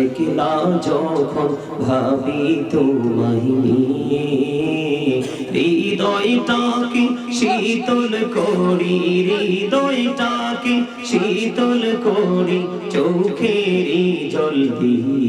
একলা যখন ভাবি তোমায় নিয়ে হৃদয়টাকে শীতল করি হৃদয়টাকে শীতল করি চোখেরই জল দিয়ে।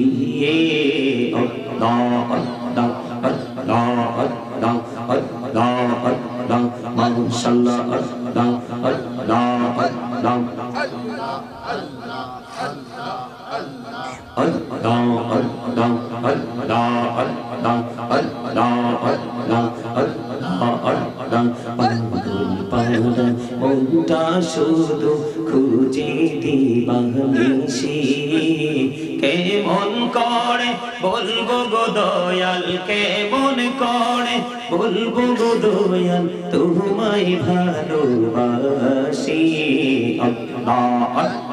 মনটা শুধু খুঁজে দিবানিসি কেমন করে বলব গো দয়াল কেমন করে বলব গো দয়াল তোমায় ভালোবাসি আল্লাহ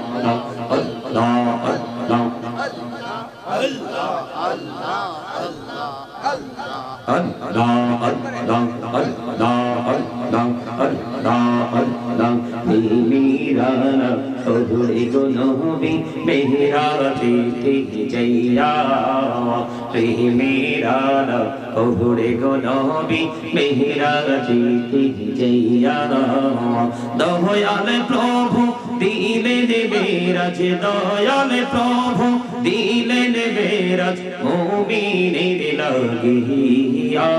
গো নবী মেহরাতে যাইয়া মেরানা ওরে গো নবী মেহরাতে যাইয়া দয়াল প্রভু দিলেন বেরাজ দয়াল প্রভু দিলেন বেরাজ মুমিনের লাগিয়া।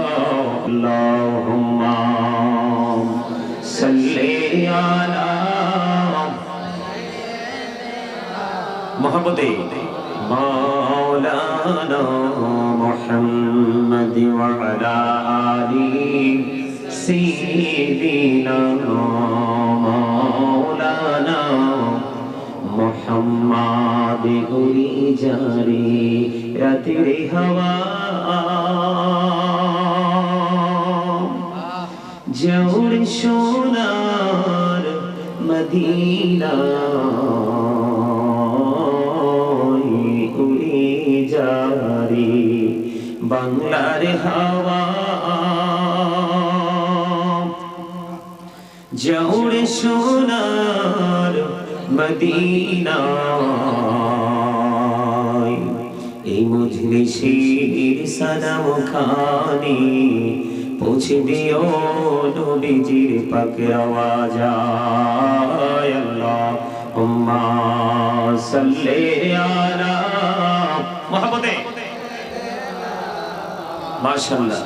আল্লাহুম্মা সাল্লি আলা মোহাম্মদে। মাওলানা মুহাম্মদ ওয়া আলা আলি সাইয়্যিদিনা মাওলানা মোহাম্মদ গুলি জারি রাতের হাওয়া। জৌড় সোনার মদিনা। বাংলার হাওয়া। জৌড়ে সোনার মদিনা এই মজলিসের সালাম খানি পৌঁছে দিও নবীজির পাকে আওয়াজ। আল্লাহ উম্মা সাল্লি আলা মোহাম্মদে মাশাআল্লাহ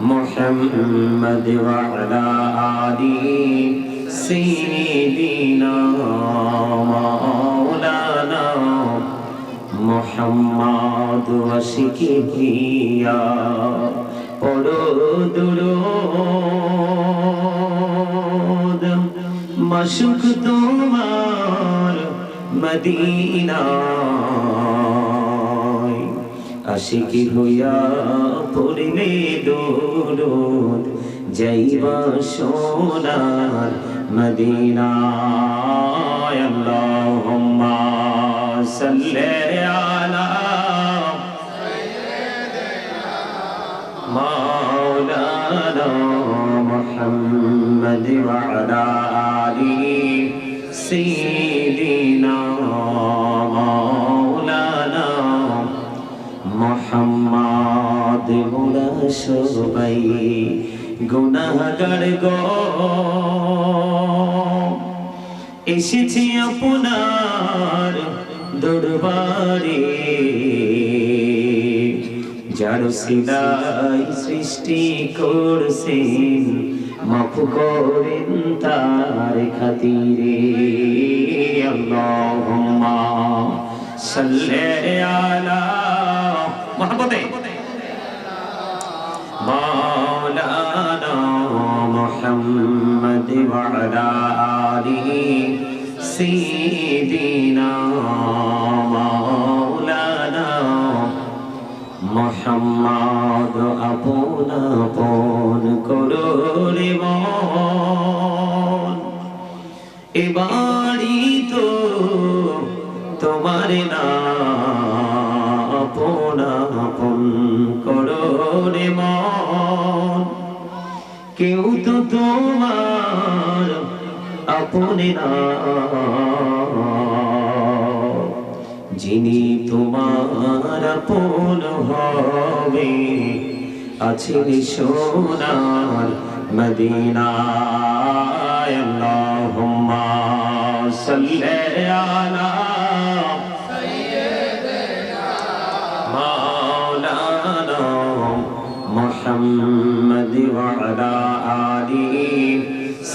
محمد وعلى آل سيدنا مولانا محمد وشكيا পড়ো দুরুদ মাশুক তোমার মদিনায় আশিকি হইয়া পড়িলে দৌড় যাইবা সোনার মদিনায় আল্লাহুম্মা সাল্লি আলা مولانا محمد وعلى آله سيدنا মোহাম্মদ মোরা সবাই গুনাহগার গো এসেছি আপনার দরবারে যার সিলাই সৃষ্টি করছেন মাফ করেন তার খাতিরে আল্লাহুম্মা সাল্লি আলা মহব্বতে مولانا وعلى آله سيدنا مولانا محمد أبون أبون كرور مون এবারই তো তোমার না আপন আপন করো রে মা কেউ তো তোমার আপনে না যিনি তোমার আপন হবে আছেন সোনার মদিনায় আল্লাহুম্মা সাল্লি আলা مولانا محمد وعلى آله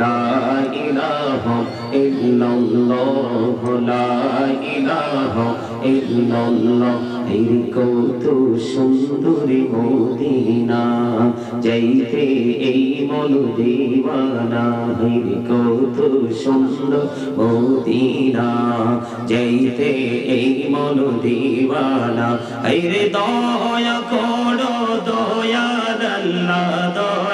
লা ইলাহা ইল্লাল্লাহ, লা ইলাহা ইল্লাল্লাহ। এই কত সুন্দরী মদিনা, যাইতে এই মন দিওয়ানা এই কত সুন্দর মদিনা, যাইতে এই মন দিওয়ানা এই রে দয়া করো দয়া আল্লাহ, দয়া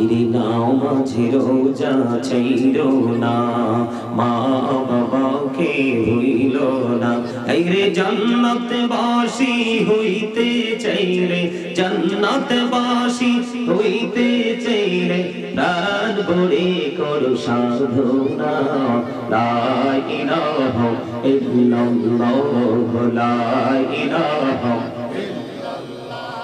হিরে নাও, মাঝে রোজা চাইল না। মা বাবাকে হইল না। হিরে জান্নাত বাসি হইতে চাইলে জান্নাত বাসি হইতে চাইলে প্রাণ ভরে করো সাধনা। লা ইলাহা ইল্লাল্লাহ, লা ইলাহা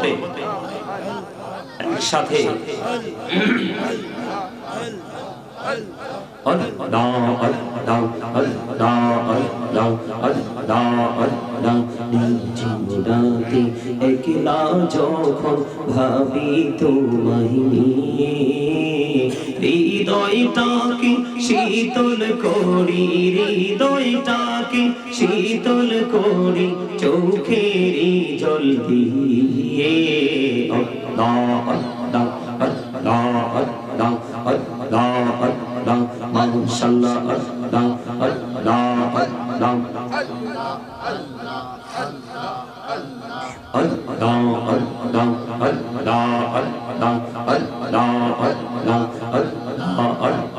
হতে সাথে। যখন ভাবি তোমায় হৃদয়টাকে শীতল করি হৃদয়টা شیتلے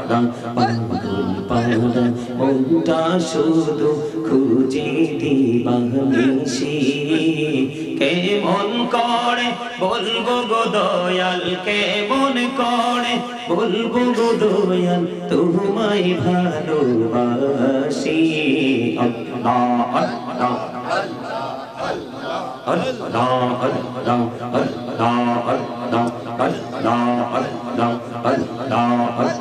پدام سن আল্লাহ মনটা শুধু খুঁজে দিবানিসি কেমন করে বলব গো দয়াল কেমন করে বলব গো দয়াল তোমায় ভালোবাসি আল্লাহ আল্লাহ আল্লাহ আল্লাহ আল্লাহ আল্লাহ আল্লাহ আল্লাহ আল্লাহ আল্লাহ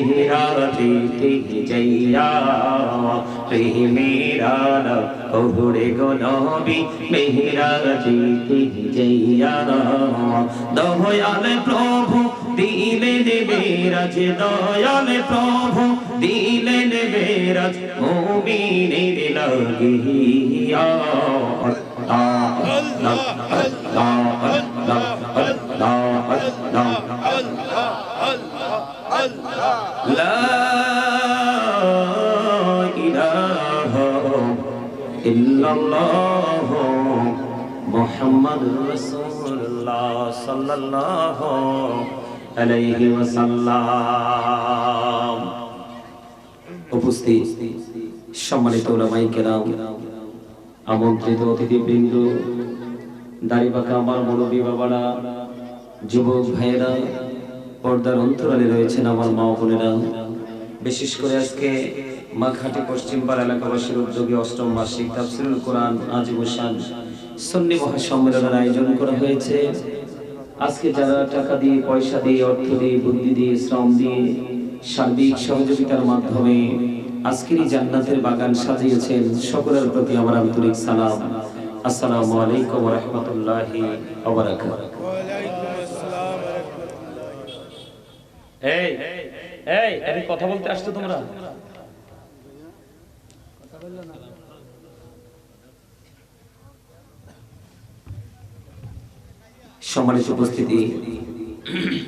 मेरा प्रीति जैया प्री मेरा প্রভু দিলে মেরাজ দয়াল প্রভু লাগিয়া মোহাম্মদ উপস্থিত সম্মানিত ওলামাই আমন্ত্রিত অতিথিবৃন্দ দাড়ি পাকা আমার মৌলবী বাবারা যুবক ভাইয়েরা পর্দার অন্তরালে রয়েছেন আমার মা বোনেরা। বিশেষ করে আজকে মাঘাটি পশ্চিমপাড়া এলাকাবাসীর উদ্যোগে অষ্টম বার্ষিক তাফসিরুল কোরআন আজিবুসান সন্নি মহাসম্মেলনের আয়োজন করা হয়েছে। আজকে যারা টাকা দিয়ে, পয়সা দিয়ে, অর্থ দিয়ে, বুদ্ধি দিয়ে, শ্রম দিয়ে সার্বিক সহযোগিতার মাধ্যমে আজকের এই জান্নাতের বাগান সাজিয়েছেন, সকলের প্রতি আমার আন্তরিক সালাম। আসসালামু আলাইকুম রাহমাতুল্লাহি ওয়া বারাকাতুহু এই এই আমি কথা বলতে আসছো তোমরা? সম্মানিত উপস্থিতি,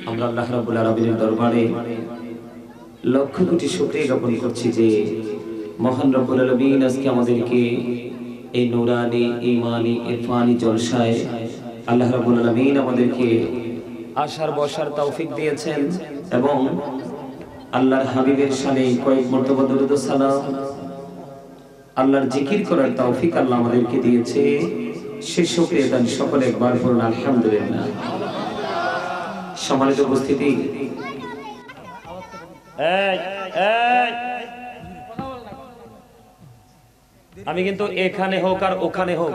আমরা আল্লাহ রাব্বুল আলামিনের দরবারে লক্ষ কোটি শুকরিয়া জ্ঞাপন করছি যে মহান রব্বুল আলামিন আজকে আমাদেরকে এই নুরানি, ঈমানি, ইরফানি জলসায় আল্লাহ রাব্বুল আলামিন আমাদেরকে আসার বসার তৌফিক দিয়েছেন। এবং আল্লাহর হাবিবের শানে কয়েক মর্তবা দরুদ সালাম। আল্লাহর জিকির করার তৌফিক আল্লাহ আমাদেরকে দিয়েছে। সে শুকরিয়া দান সকলে একবার বলুন আলহামদুলিল্লাহ। সম্মানিত উপস্থিতি। আমি কিন্তু এখানে হোক আর ওখানে হোক।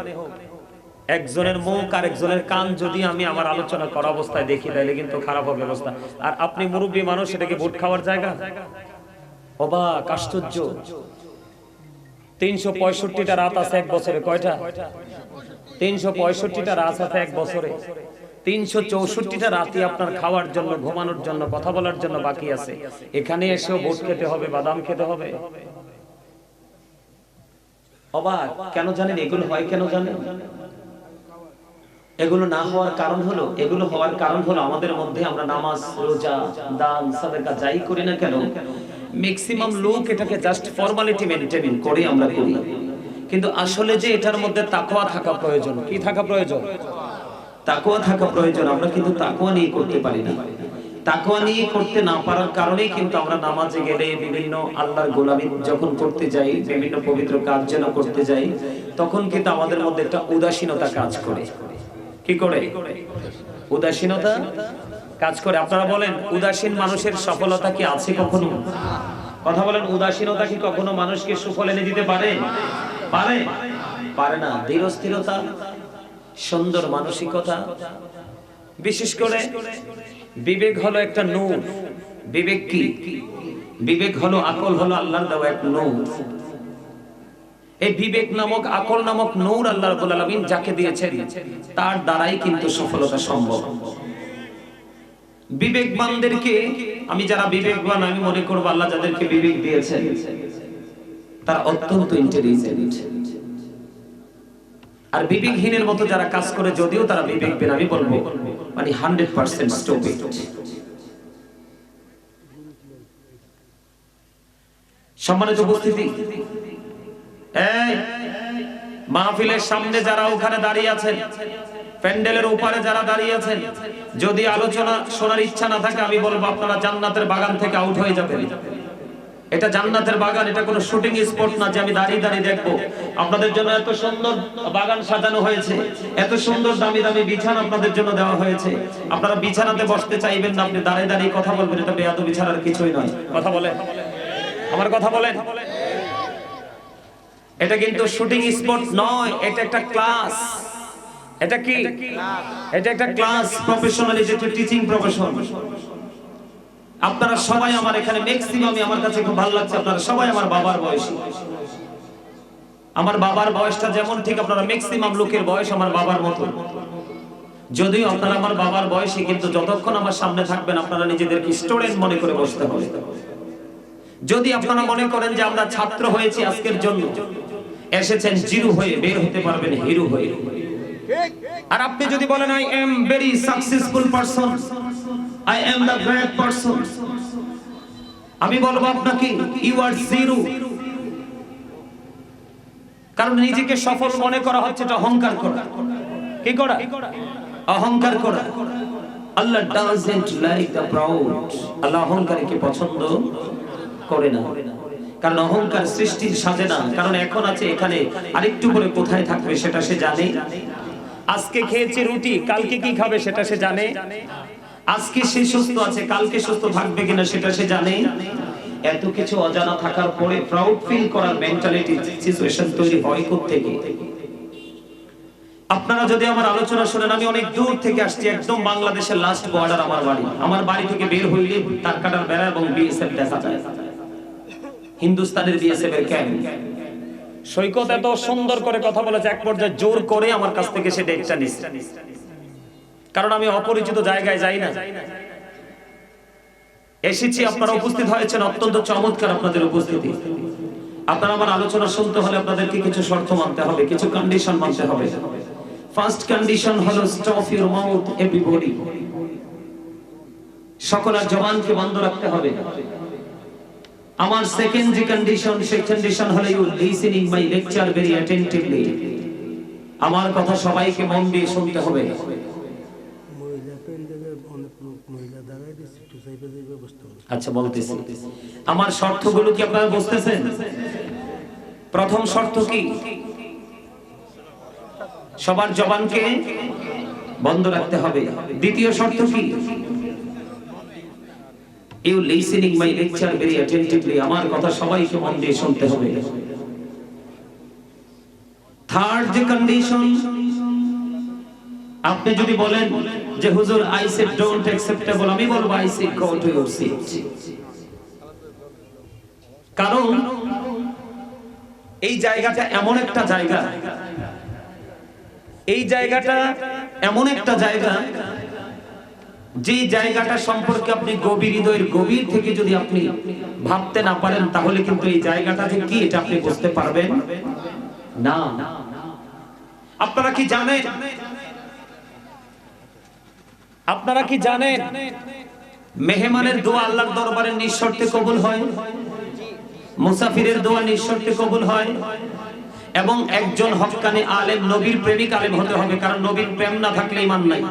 একজনের মুখ আর একজনের কান যদি আমি আমার আলোচনা করা অবস্থায় দেখি, তাহলে কিন্তু খারাপ হবে অবস্থা। আর আপনি মুরব্বী মানুষ, এটাকে ভোট খাওয়ার জায়গা? অবাক, আশ্চর্য। তিনশো পঁয়ষট্টিটা রাত আছে এক বছরে, কয়টা? তিনশো পঁয়ষট্টিটা রাত আছে এক বছরে। তিনশো চৌষট্টিটা রাতি আপনার খাওয়ার জন্য, ঘুমানোর জন্য, কথা বলার জন্য বাকি আছে। এখানে এসেও ভোট খেতে হবে, বাদাম খেতে হবে। অবাক, কেন জানেন এগুলো হয়, কেন জানেন? এগুলো না হওয়ার কারণ হলো, এগুলো হওয়ার কারণ হলো আমাদের মধ্যে আমরা নামাজ, রোজা, দান, সাদাকা যাই করি না কেন ম্যাক্সিমাম লোক এটাকে জাস্ট ফর্মালিটি মেনটেন করে আমরা করি। কিন্তু আসলে যে এটার মধ্যে তাকওয়া থাকা প্রয়োজন, কি থাকা প্রয়োজন? তাকওয়া থাকা প্রয়োজন, আমরা কিন্তু তাকওয়া নিয়ে করতে পারি না। তাকওয়া নিয়ে করতে না পারার কারণেই কিন্তু আমরা নামাজে গেলে বিভিন্ন আল্লাহর গোলামি যখন করতে যাই, বিভিন্ন পবিত্র কাজ যেন করতে যাই, তখন কিন্তু আমাদের মধ্যে একটা উদাসীনতা কাজ করে। কি করে? উদাসীনতা কাজ করে। আপনারা বলেন, উদাসীন মানুষের সফলতা কি আছে কখনো? কথা বলেন, উদাসীনতা কি কখনো মানুষকে সুফল এনে দিতে পারে? পারে? পারে না। ধীরস্থিরতা, সুন্দর মানসিকতা, বিশেষ করে বিবেক হলো একটা নূর। বিবেক কি? বিবেক হলো, আকল হলো আল্লাহর দেওয়া এক নূর। এই বিবেক নামক, আকল নামক নূর আল্লাহ আলামিন যাকে দিয়েছেন, তার দ্বারাই কিন্তু সফলতা সম্ভব। বিবেকবানদেরকে, আমি যারা বিবেকবান, আমি মনে করব আল্লাহ যাদেরকে বিবেক দিয়েছেন, তারা অত্যন্ত ইন্টেলিজেন্ট আর বিবেকহীনের মতো যারা কাজ করে, যদিও তারা বিবেকহীন আমি বলব মানে হান্ড্রেড পার্সেন্ট স্টুপিড সম্মানিত উপস্থিতি মাহফিলের সামনে যারা ওখানে দাঁড়িয়ে আছেন, প্যান্ডেলের উপরে যারা দাঁড়িয়ে আছেন, যদি আলোচনা শোনার ইচ্ছা না থাকে, আমি বলব আপনারা জান্নাতের বাগান থেকে আউট হয়ে যাবেন। এটা জান্নাতের বাগান, এটা কোনো শুটিং স্পট না যে আমি দাঁড়িয়ে দাঁড়িয়ে দেখব। আপনাদের জন্য এত সুন্দর বাগান সাজানো হয়েছে, এত সুন্দর দামি দামি বিছানা আপনাদের জন্য দেওয়া হয়েছে। আপনারা বিছানাতে বসতে চাইবেন না, আপনি দাঁড়িয়ে দাঁড়িয়ে কথা বলবেন, এটা বেয়াদ বিছানার কিছুই নয়। কথা বলেন। আমার কথা বলেন। এটা কিন্তু শুটিং স্পট নয় এটা একটা ক্লাস এটা কি? এটা একটা ক্লাস প্রফেশনাল এটা টিচিং প্রফেশন আপনারা সবাই আমার এখানে ম্যাক্সিমামই আমার কাছে খুব ভালো লাগছে আপনারা সবাই আমার বাবার বয়সী। আমার বাবার বয়সটা যেমন ঠিক আপনারা ম্যাক্সিমাম লোকের বয়স আমার বাবার মতো। যদিও আপনারা আমার বাবার বয়সী কিন্তু যতক্ষণ আমার সামনে থাকবেন আপনারা নিজেদেরকে স্টুডেন্ট মনে করে বসতে হবে। যদি আপনারা মনে করেন যে আমরা ছাত্র হয়েছি আজকের জন্য এসেছেন জিরো হয়ে, বের হতে পারবেন হিরো হয়ে। আর আপনি যদি বলেন I am very successful person I am the great person আমি বলব আপনাকে ইউ আর জিরো কারণ নিজেকে সফল মনে করা হচ্ছে, এটা অহংকার করা। কি করা? অহংকার করা। Allah doesn't like the proud Allah অহংকারীকে পছন্দ করে না। কারণ অহংকার সৃষ্টির সাজে না। কারণ এখন আছে এখানে আরেকটু করে কোথায় থাকবে সেটা সে জানে। আজকে খেয়েছে রুটি, কালকে কি খাবে সেটা সে জানে। আজকে সে সুস্থ আছে, কালকে সুস্থ থাকবে কিনা সেটা সে জানে। এত কিছু অজানা থাকার পরে প্রাউড ফিল করার মেন্টালিটি সিচুয়েশন তৈরি হয় থেকে আপনারা যদি আমার আলোচনা শুনেন, আমি অনেক দূর থেকে আসছি, একদম বাংলাদেশের লাস্ট বর্ডার আমার বাড়ি। আমার বাড়ি থেকে বের হইলে তার কাটার বেড়া এবং বিএসএফ দেখা যায়। হিন্দুস্তানের বিএসএফ এর ক্যাম্প সৈকত এত সুন্দর করে কথা বলেছে, এক পর্যায়ে জোর করে আমার কাছ থেকে সে ডেটটা নিচ্ছে কারণ আমি অপরিচিত জায়গায় যাই না। এসেছি, আপনারা উপস্থিত হয়েছেন, অত্যন্ত চমৎকার আপনাদের উপস্থিতি। আপনারা আমার আলোচনা শুনতে হলে আপনাদেরকে কিছু শর্ত মানতে হবে, কিছু কন্ডিশন মানতে হবে। ফার্স্ট কন্ডিশন হলো স্টপ ইউর মাউথ এভরিবডি সকলের জবানকে বন্ধ রাখতে হবে। আমার সেকেন্ড যে কন্ডিশন সেই কন্ডিশন হলো you listening my lecture very attentively আমার কথা সবাইকে মন দিয়ে শুনতে হবে। আচ্ছা বলতেছি। আমার শর্তগুলো কি আপনারা বুঝতেছেন? প্রথম শর্ত কি? সবার জবানকে বন্ধ রাখতে হবে। দ্বিতীয় শর্ত কি? You listening my lecture very attentively আমার কথা সবাইকে মন দিয়ে শুনতে হবে। থার্ড যে কন্ডিশন আপনি যদি বলেন যে, হুজুর আই সেড ডোন্ট অ্যাকসেপ্টেবল আমি বলব I say go to your seat কারণ, এই জায়গাটা এমন একটা জায়গা, এই জায়গাটা এমন একটা জায়গা যে জায়গাটা সম্পর্কে আপনি গভীর হৃদয়ের, গভীর থেকে যদি আপনি ভাবতে না পারেন, তাহলে কিন্তু এই জায়গাটা যে কি, এটা আপনি বুঝতে পারবেন? না। আপনারা কি জানেন? আপনারা কি জানেন? মেহমানের দোয়া আল্লাহর দরবারে নিঃশর্তে কবুল হয়? মুসাফিরের দোয়া নিঃশর্তে কবুল হয়? এবং একজন হকানি আলেম, নবীর প্রেমিক আলেম হতে হবে, কারণ নবীর প্রেম না থাকলে ইমান নাই।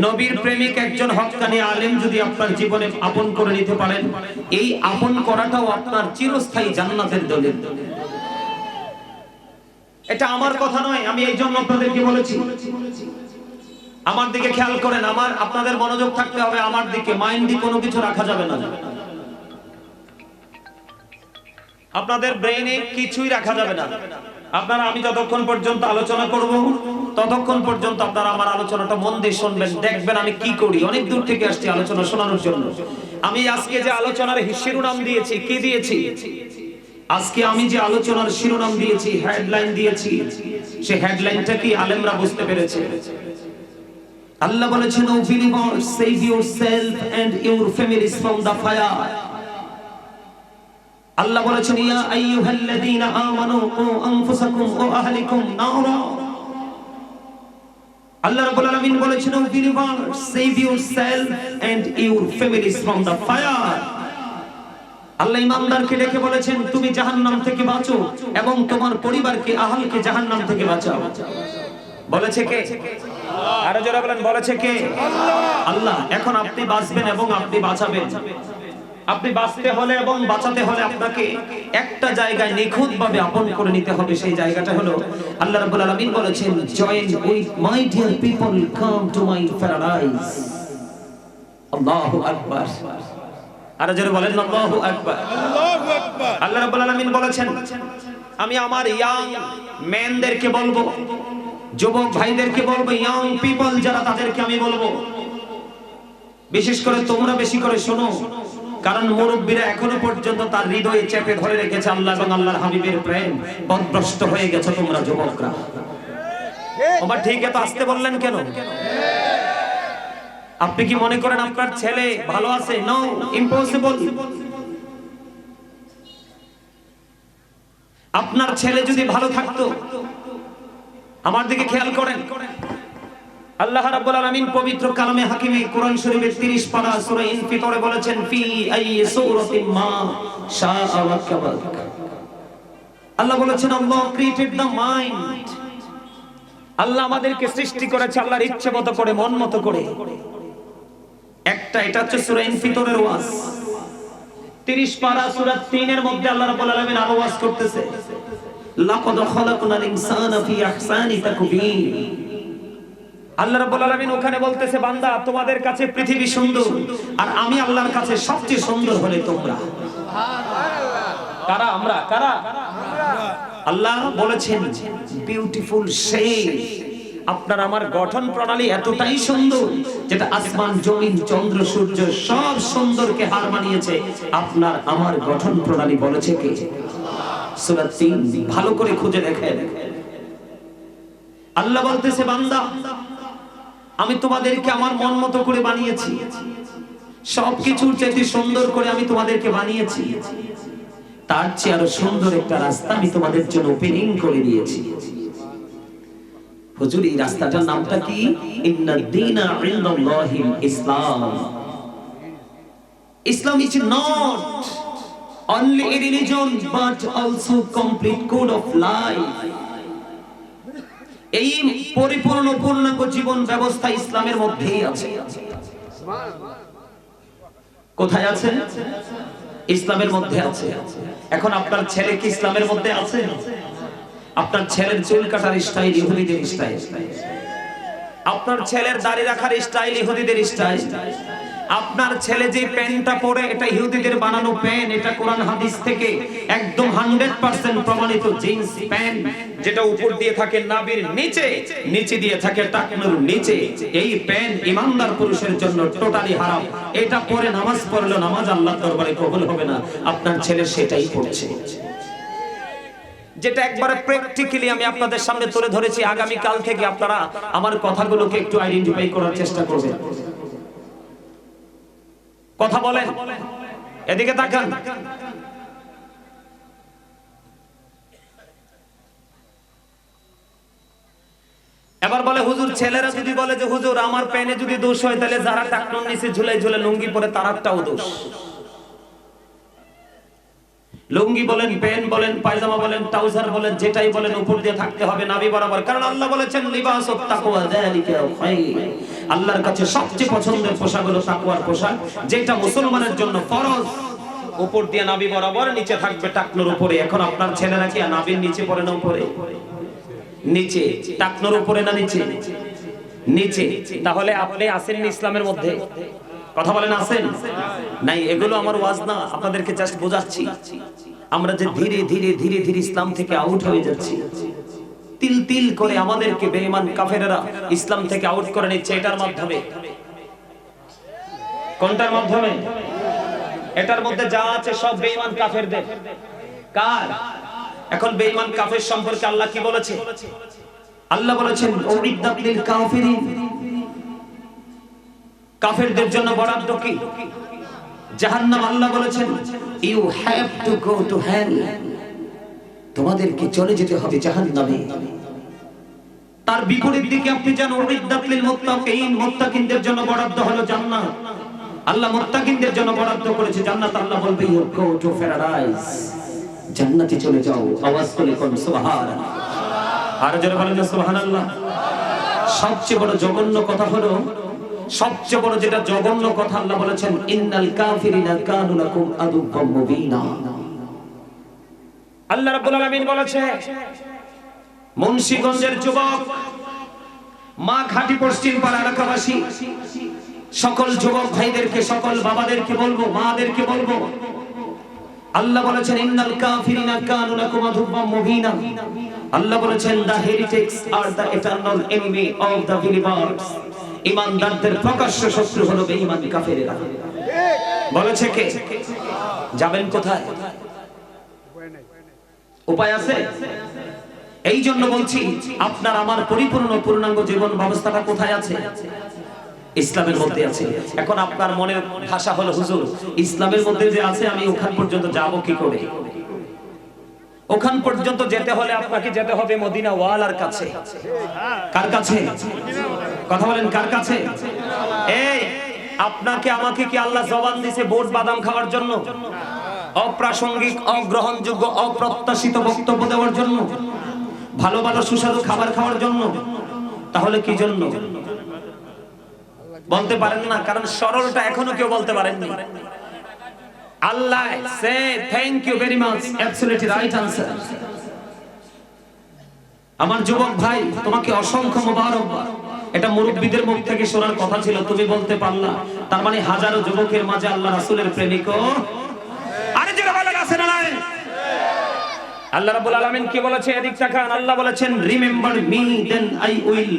নবীর প্রেমিক একজন হকানি আলেম যদি আপনার জীবনে আপন করে নিতে পারেন, এই আপন করাটাও আপনার চিরস্থায়ী জান্নাতের দলিল। এটা আমার কথা নয়, আমি এই জন্য আপনাদেরকে বলেছি। আমার দিকে খেয়াল করেন, আমার, আপনাদের মনোযোগ থাকতে হবে আমার দিকে, মাইন্ডে কোনো কিছু রাখা যাবে না। আপনাদের ব্রেইনে কিছুই রাখা যাবে না। আপনারা আমি যতক্ষণ পর্যন্ত আলোচনা করব, ততক্ষণ পর্যন্ত আপনারা আমার আলোচনাটা মন দিয়ে শুনবেন, দেখবেন আমি কি করি। অনেক দূর থেকে আসছি আলোচনা শোনানোর জন্য। আমি আজকে যে আলোচনার শিরোনাম দিয়েছি, কি দিয়েছি? আজকে আমি যে আলোচনার শিরোনাম দিয়েছি হেডলাইন দিয়েছি, সে হেডলাইনটা কি আলেমরা বুঝতে পেরেছে? আল্লাহ বলেছেন O believers save yourself and your families from the fire Allah বলেছেন, ইয়া আইয়ুহাল্লাযীনা আমানু কু আনফুসাকুম ওয়া আহলিকুম নারা। আল্লাহ রাব্বুল আলামিন বলেছেন O save yourself and your families from the fire Allah ইমানদারকে ডেকে বলেছেন, তুমি জাহান্নাম থেকে বাঁচো এবং তোমার পরিবারকে, আহলকে জাহান্নাম থেকে বাঁচাও। বলেছে কে? আরও জোরে বলেন, বলেছে কে? আল্লাহ, এখন আপনি বাঁচবেন এবং আপনি বাঁচাবেন। আপনি বাঁচতে হলে এবং বাঁচাতে হলে আপনাকে একটা জায়গায় নিখুঁত ভাবে আপন করে নিতে হবে। সেই জায়গাটা হলো আল্লাহ রাব্বুল আলামিন বলেছেন join with my dear people come to my paradise আল্লাহু আকবার। আরও জোরে বলেন আল্লাহু আকবার। আল্লাহ রাব্বুল আলামিন বলেছেন আমি আমার ইয়াং মেনদেরকে বলব যুবক ভাইদেরকে বলব ইয়াং পিপল যারা তাদেরকে আমি বলব। বিশেষ করে তোমরা বেশি করে শোনো কারণ মুরব্বীরা এখনও পর্যন্ত তার হৃদয়ে চেপে ধরে রেখেছে আল্লাহ এবং আল্লাহর হাবিবের প্রেম। পথভ্রষ্ট হয়ে গেছে তোমরা যুবকরা। আমার ঠিক এত আসতে বললেন কেন? আপনি কি মনে করেন আপনার ছেলে ভালো আছে? নো ইম্পসিবল আপনার ছেলে যদি ভালো থাকতো, আমার দিকে খেয়াল করেন। আল্লাহ রাব্বুল আলামিন পবিত্র কালামে হাকিমে কোরআন শরীফের 30 পারা সূরা ইনফিতরে বলেছেন, ফি আই সূরাতিন মা শাআ রাকাবাক আল্লাহ বলেছেন, Allah created the mind Allah আমাদেরকে সৃষ্টি করেছে আল্লাহর ইচ্ছে মতো করে, মন মতো করে। একটা, এটা হচ্ছে সূরা ইনফিতরের ওয়াজ। 30 পারা সূরা 3 এর মধ্যে আল্লাহ রাব্বুল আলামিন আরও ওয়াজ করতেছে, লাকাদ খালাকনাল ইনসানা ফি আহসানি তাকবীর। আল্লাহ রাব্বুল আলামিন ওখানে বলতেছে, বান্দা, তোমাদের কাছে পৃথিবী সুন্দর আর আমি আল্লাহর কাছে সবচেয়ে সুন্দর হলে তোমরা। কারা? আমরা? কারা? আল্লাহ বলেছেন বিউটিফুল শেপ আপনার আমার গঠন প্রণালী এতটাই সুন্দর যেটা আসমান, জমিন, চন্দ্র, সূর্য সব সুন্দরকে হার মানিয়েছে। আপনার আমার গঠন প্রণালী বলেছে কে? সূরা 3 ভালো করে খুঁজে দেখেন। আল্লাহ বলতেছে, বান্দা আমি তোমাদেরকে আমার মন মতো করে বানিয়েছি। সবকিছুর চাইতে সুন্দর করে আমি তোমাদেরকে বানিয়েছি। তার চেয়ে আরও সুন্দর একটা রাস্তা আমি তোমাদের জন্য ওপেনিং করে দিয়েছি। হুজুর, এই রাস্তাটার নামটা কি? Islam. Islam is not a religion, but also complete code of life এই পরিপূর্ণ পূর্ণাঙ্গ জীবন ব্যবস্থা ইসলামের মধ্যেই আছে। কোথায় আছে? ইসলামের মধ্যে আছে। এখন আপনার ছেলে কি ইসলামের মধ্যে আছে? আপনার ছেলের চুল কাটার স্টাইল ইহুদিদের স্টাইল আপনার ছেলের দাড়ি রাখার স্টাইল ইহুদিদের স্টাইল আপনার ছেলে যে প্যান্টটা পরে, এটা ইহুদিদের বানানো প্যান্ট, এটা কোরআন হাদিস থেকে একদম হান্ড্রেড পার্সেন্ট প্রমাণিত জিন্স প্যান্ট, যেটা উপর দিয়ে থাকে নাবির নিচে নিচে দিয়ে থাকে টাকনুর নিচে। এই প্যান্ট ইমানদার পুরুষের জন্য টোটালি হারাম। এটা পরে নামাজ পড়ল নামাজ আল্লাহ দরবারে কবুল হবে না। আপনার ছেলে সেটাই পড়ছে। যেটা একবারে প্র্যাকটিক্যালি আমি আপনাদের সামনে তুলে ধরেছি আগামী কাল থেকে আপনারা আমার কথাগুলোকে একটু আইডেন্টিফাই করার চেষ্টা করবেন। কথা বলেন এদিকে তাকান। এবার বলে, হুজুর, ছেলেরা যদি বলে যে, হুজুর, আমার প্যানে যদি দোষ হয়, তাহলে যারা টাকা নিচে ঝুলে ঝুলে লুঙ্গি পরে তারাটাও দোষ। লুঙ্গি বলেন, প্যান্ট বলেন, পায়জামা বলেন, ট্রাউজার বলেন, যেটাই বলেন, উপর দিয়ে থাকতে হবে নাভি বরাবর। কারণ আল্লাহ বলেছেন, লিবাস তাকওয়া যালিকা খায়র আল্লাহর কাছে সবচেয়ে পছন্দের পোশাক হলো তাকওয়ার পোশাক, যেটা মুসলমানের জন্য ফরজ। উপর দিয়ে নাভি বরাবর, নিচে থাকবে টাকনোর উপরে। এখন আপনার ছেলেরা কি নাভির নিচে পড়ে না উপরে? নিচে। টাকনোর উপরে না নিচে? নিচে। তাহলে আপনি আসেন ইসলামের মধ্যে? কথা বলেন আছেন নাই, এগুলো আমার ওয়াজ না, আপনাদেরকে জাস্ট বোঝাচ্ছি। আমরা যে ধীরে ধীরে ধীরে ধীরে ইসলাম থেকে আউট হয়ে যাচ্ছি। তিল তিল করে আমাদেরকে বেঈমান কাফেররা ইসলাম থেকে আউট করে নিচ্ছে, এটার মাধ্যমে। কোনটার মাধ্যমে? এটার মধ্যে যা আছে সব বেঈমান কাফেরদের। কার? এখন বেঈমান কাফের সম্পর্কে আল্লাহ কি বলেছে? আল্লাহ বলেছেন লিল কাফিরিন। কাফেরদের জন্য বরাদ্দ কি? জাহান্নাম আল্লাহ বলেছেন you have to go to hell তোমাদেরকে চলে যেতে হবে জাহান্নামে? তার বিপরীত দিকে আপনি যান উইদ্দাত মুত্তাকিন মুত্তাকিনদের জন্য বরাদ্দ হলো জান্নাত। আল্লাহ মুত্তাকিনদের জন্য বরাদ্দ করেছে জান্নাত। আল্লাহ বলবে ইউ গো টু প্যারাডাইস জান্নাতে চলে যাও, আওয়াজ করে কোন, সুবহানাল্লাহ। আর যারা বলেন সুবহানাল্লাহ। সবচেয়ে বড় জঘন্য কথা হলো সবচেয়ে বড় যেটা জঘন্য কথা আল্লাহ বলেছেন, ইন্নাল কাফিরিনা কানু লাকুম আদুব্বাম মুবিনা। আল্লাহ রাব্বুল আলামিন বলেছে, মুন্সিগঞ্জের যুবক মা ঘাটি পশ্চিম পাড়া এলাকাবাসী, সকল যুবক ভাইদেরকে, সকল বাবাদেরকে বলব, মাদেরকে বলব, আল্লাহ বলেছেন, ইন্নাল কাফিরিনা কানু লাকুম আদুব্বাম মুবিনা। আল্লাহ বলেছেন the heretics R the eternal enemy of the believers. ইমানদারদের প্রকাশ্য শত্রু হলো বেঈমান কাফেরেরা। বলেছে কে? যাবেন কোথায়? উপায় আছে? এই জন্য বলছি, আপনার আমার পরিপূর্ণ পূর্ণাঙ্গ জীবন ব্যবস্থাটা কোথায় আছে? ইসলামের মধ্যে আছে। এখন আপনার মনের ভাষা হলো, হুজুর, ইসলামের মধ্যে যে আছে, আমি ওখান পর্যন্ত যাব কি করে? ওখান পর্যন্ত যেতে হলে আপনাকে যেতে হবে মদিনা ওয়ালার কাছে। কার কাছে? কথা বলেন, কার কাছে? এই, আপনাকে, আমাকে কি আল্লাহ জবান দিছে বোট বাদাম খাওয়ার জন্য? অপ্রাসঙ্গিক, অগ্রহণযোগ্য, অপ্রত্যাশিত বক্তব্য দেওয়ার জন্য? ভালো ভালো সুস্বাদু খাবার খাওয়ার জন্য? তাহলে কি জন্য? বলতে পারেন না, কারণ সরলটা এখনও কেউ বলতে পারেননি। Allah say thank you very much absolutely right answer আমার যুবক ভাই, তোমাকে অসংখ্য মোবারকবাদ। এটা মুরব্বীদের মুখ থেকে শোনার কথা ছিল, তুমি বলতে পারলা। তার মানে হাজারো যুবকের মাঝে আল্লাহ রাসূলের প্রেমিক। আরে যারা না আল্লাহ রাব্বুল আলামিন কি বলেছে? এদিক তাকান। আল্লাহ বলেছেন, remember me then I will